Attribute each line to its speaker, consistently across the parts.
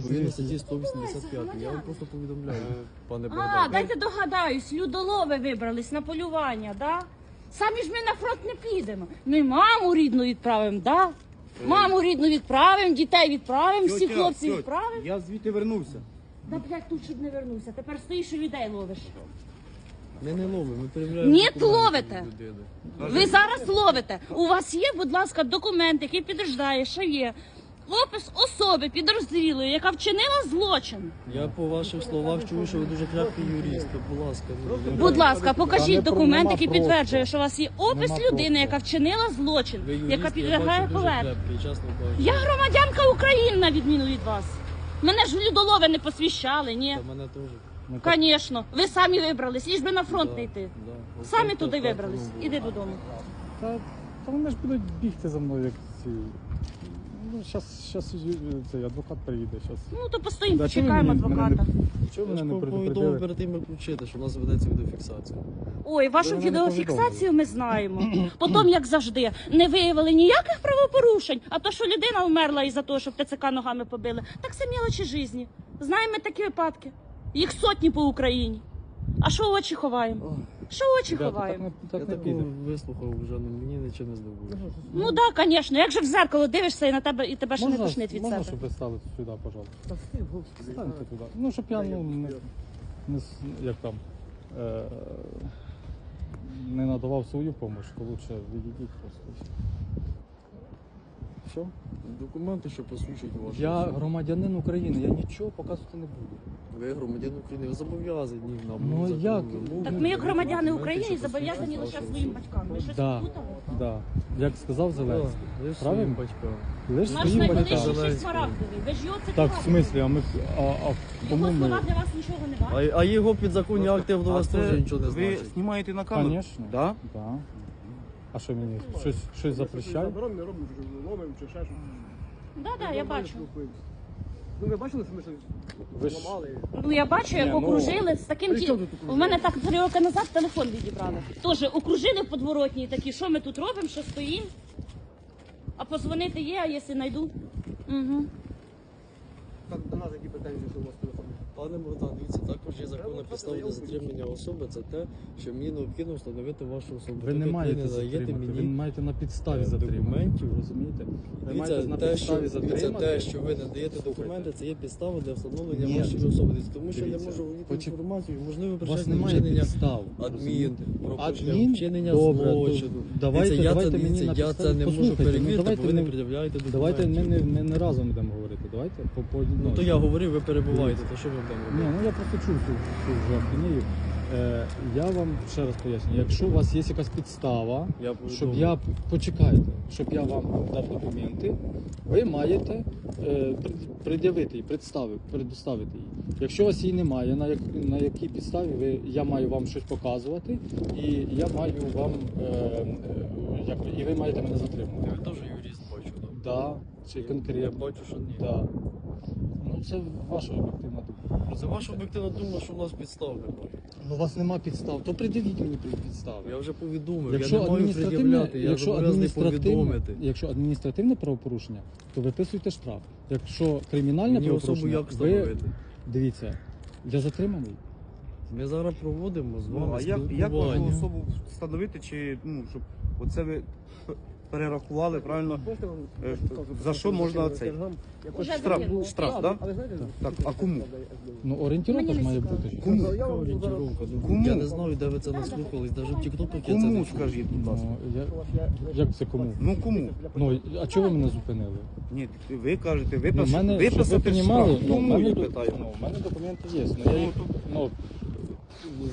Speaker 1: Відповідно статті 185. Я вам просто повідомляю, пане
Speaker 2: А,
Speaker 1: Богдан.
Speaker 2: дайте догадаюсь, людолови вибрались на полювання, да? Самі ж ми на фронт не підемо. Ми маму рідну відправимо, да? Маму рідну відправимо, дітей відправимо, всіх
Speaker 3: Тьотя,
Speaker 2: хлопців
Speaker 3: тьотя,
Speaker 2: відправимо.
Speaker 3: Я звідти вернувся.
Speaker 2: Да, блядь, тут щоб не вернувся. Тепер стоїш і людей ловиш.
Speaker 1: Ми не ловимо, ми перевіряємо.
Speaker 2: Ні,
Speaker 1: документи
Speaker 2: ловите.
Speaker 1: людини.
Speaker 2: Ви зараз ловите. У вас є, будь ласка, документ, який підтверждає, що є опис особи підрозділої, яка вчинила злочин.
Speaker 1: Я по ваших словах чую, що ви дуже крепкий юрист. Будь ласка, ну,
Speaker 2: Будь ласка, покажіть
Speaker 4: не
Speaker 2: документ, який підтверджує, що у вас є опис людини, яка вчинила злочин,
Speaker 1: ви юрист,
Speaker 2: яка підлягає
Speaker 1: кажучи.
Speaker 2: Я громадянка України, на відміну від вас. Мене ж людолови не посвящали, ні.
Speaker 1: Та мене теж.
Speaker 2: Звісно, ви самі вибрались, ліж би на фронт не йти.
Speaker 1: Да.
Speaker 2: Самі туди
Speaker 1: так,
Speaker 2: вибрались. Іди додому.
Speaker 4: Та, та вони ж будуть бігти за мною, як ці. Ну, щас, щас цей адвокат приїде. Щас.
Speaker 2: Ну то постоїмо,
Speaker 4: Да, чого
Speaker 2: почекаємо
Speaker 4: мені- мене
Speaker 2: адвоката.
Speaker 4: Чого
Speaker 1: Я
Speaker 4: мене
Speaker 1: ж
Speaker 4: не
Speaker 1: повідомив
Speaker 4: предупредили?
Speaker 1: перед тим, як включити, що у нас ведеться відеофіксація.
Speaker 2: Ой, вашу
Speaker 4: мене не
Speaker 2: відеофіксацію ми знаємо. Потім, як завжди, не виявили ніяких правопорушень, а то, що людина вмерла із-за того, що ТЦК ногами побили, так це мілочі житті. Знаємо ми такі випадки. Їх сотні по Україні. А що очі ховаємо? Що очі ховаємо?
Speaker 4: так не піде.
Speaker 1: вислухав вже, ну мені нічого не здобує.
Speaker 2: Ну так, звісно. Як же в зеркало дивишся і на тебе і тебе ще не тошнить від
Speaker 4: можна,
Speaker 2: себе.
Speaker 4: щоб ви стали сюди, пожалуйста. Станьте туди. Ну, щоб я ну, не, не с- як там, е, не надавав свою допомогу, то лучше відійдіть просто. Все?
Speaker 1: Документи, що посвідчують вашу.
Speaker 4: Я громадянин України, я нічого показувати не буду.
Speaker 1: Ви громадян України, ви зобов'язані нам.
Speaker 4: Ну, як?
Speaker 1: вимогам
Speaker 2: Так ми, як громадяни України, зобов'язані лише своїм батькам. Ви щось
Speaker 4: Да.
Speaker 2: плутали?
Speaker 4: Да. Як сказав Зеленський.
Speaker 1: Ви
Speaker 4: Правильно?
Speaker 1: своїм батькам.
Speaker 4: Лиш
Speaker 2: Наш
Speaker 4: своїм батькам.
Speaker 2: Ще смарагдовий. Ви ж його
Speaker 4: Так, в смислі, а ми а, а кому
Speaker 2: Його
Speaker 4: ми?
Speaker 2: слова для вас нічого не.
Speaker 1: А, а його підзаконні акти вас
Speaker 3: А це
Speaker 1: теж нічого не
Speaker 3: Ви
Speaker 1: значить.
Speaker 3: знімаєте на камеру?
Speaker 4: Конечно.
Speaker 3: Да?
Speaker 4: Да. А що мені? Щось, щось запрещає?
Speaker 5: Заборонено не робимо, що ломимо чи ще щось.
Speaker 2: Да, да, я бачу.
Speaker 5: Ну ви бачили, що ми щось
Speaker 4: Ви ж-
Speaker 5: ламали?
Speaker 2: Ну я бачу, як
Speaker 4: Ні, ну,
Speaker 2: окружили з таким
Speaker 5: при
Speaker 2: ті.
Speaker 5: чому тут
Speaker 2: У мене так три роки назад телефон відібрали. Тоже окружили в подворотні такі, що ми тут робимо, що стоїмо. А позвонити є, а якщо знайду. Угу.
Speaker 5: Так, до нас які претензії, що у вас телефон?
Speaker 1: Пане Богдан, дивіться, також є законна підстава для затримання особи. Це те, що мені необхідно встановити вашу особу.
Speaker 4: Ви не
Speaker 1: Тобто
Speaker 4: маєте
Speaker 1: надаєте
Speaker 4: затримати, ви маєте на підставі
Speaker 1: е,
Speaker 4: затримати.
Speaker 1: документів.
Speaker 4: Розумієте? Ви
Speaker 1: Дивіться,
Speaker 4: маєте на
Speaker 1: те, що,
Speaker 4: затримати.
Speaker 1: те, що ви надаєте документи, це є підстава для встановлення
Speaker 4: Ні.
Speaker 1: вашої особи. Тому що
Speaker 4: Дивіться,
Speaker 1: я можу володіти
Speaker 4: почек-
Speaker 1: інформацію, можливо,
Speaker 4: У вас
Speaker 1: причетне
Speaker 4: немає
Speaker 1: вчинення
Speaker 4: підстав.
Speaker 1: адмін,
Speaker 4: розумієте?
Speaker 1: про
Speaker 4: Адмін?
Speaker 1: вчинення
Speaker 4: Добре,
Speaker 1: злочину.
Speaker 4: то давайте-
Speaker 1: Дивіться, я
Speaker 4: давайте
Speaker 1: це,
Speaker 4: мені
Speaker 1: дивіться,
Speaker 4: на
Speaker 1: я
Speaker 4: підставі-
Speaker 1: це не можу
Speaker 4: Послухайте, ну,
Speaker 1: перевірити,
Speaker 4: давайте
Speaker 1: бо ви не
Speaker 4: ми-
Speaker 1: пред'являєте.
Speaker 4: Давайте ми не, не, не разом будемо говорити. Давайте по, по
Speaker 1: Ну то я говорив, ви перебуваєте, то що ви будемо
Speaker 4: Ні, ну я просто чув ахінею. Е, я вам ще раз поясню, якщо у вас є якась підстава,
Speaker 1: Я
Speaker 4: щоб я почекайте, щоб я вам дав документи, ви маєте е, пред'явити її, представити, предоставити її. Якщо у вас її немає, на, як, на якій підставі ви, я маю вам щось показувати, і я маю вам е, е, як, і ви маєте мене затримати.
Speaker 1: Ви теж юрист бачу, так?
Speaker 4: Да, чи
Speaker 1: Я
Speaker 4: конкретно.
Speaker 1: бачу, що ні.
Speaker 4: Да. Ну це ваша об'єктивна думка.
Speaker 1: Це ваша об'єктивна думка, що у нас підстав немає.
Speaker 4: Ну, у вас нема підстав, то придивіть мені підстави.
Speaker 1: Я вже повідомив,
Speaker 4: Якщо
Speaker 1: я не маю пред'являти, я
Speaker 4: якщо
Speaker 1: зобов'язаний повідомити.
Speaker 4: якщо адміністративне правопорушення, то виписуйте штраф. Якщо кримінальне
Speaker 1: Мені особу
Speaker 4: правопорушення,
Speaker 1: як
Speaker 4: ви дивіться, я затриманий.
Speaker 1: Ми зараз проводимо з
Speaker 3: Ну, а як, як вашу особу встановити, чи ну, щоб оце ви перерахували правильно? Е, за що можна цей?
Speaker 2: Уже
Speaker 3: Штраф, штраф, так? Так, а кому?
Speaker 4: Ну, орієнтировка ж має бути.
Speaker 3: Кому?
Speaker 1: Ну,
Speaker 3: Кому?
Speaker 1: Я не знаю, де ви це наслухались, навіть в тіктоках я це
Speaker 3: Кому
Speaker 1: не чув.
Speaker 3: скажіть, будь ласка?
Speaker 4: Ну, я, як це кому?
Speaker 3: Ну кому?
Speaker 4: Ну, а чого ви мене зупинили?
Speaker 3: Ні, ви кажете,
Speaker 4: Ну, в
Speaker 3: виписати,
Speaker 4: мене, щоб ви
Speaker 3: виписати
Speaker 4: понімали,
Speaker 3: штраф.
Speaker 4: ну, в
Speaker 3: Кому
Speaker 4: мене,
Speaker 3: я
Speaker 4: до-
Speaker 3: питаю?
Speaker 4: ну, в мене документи є. Ну, я їх, ну,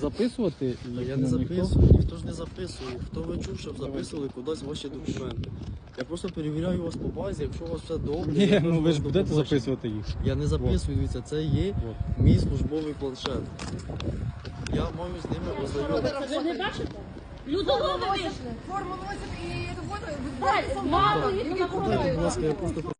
Speaker 4: записувати
Speaker 1: Та я
Speaker 4: ну,
Speaker 1: не записую, ніхто ж не записує. Хто ви чув, щоб записували кудись ваші документи? Я просто перевіряю вас по базі, якщо у вас все добре.
Speaker 4: Ні,
Speaker 1: я
Speaker 4: ну ви ж будете записувати їх.
Speaker 1: Я не записую, дивіться, це є мій службовий планшет. Я маю з ними ознайомитися.
Speaker 2: Ви не бачите? Людолови вийшли.
Speaker 6: Форму носят и эту воду.
Speaker 2: Мало їх
Speaker 1: Дайте, будь ласка, я просто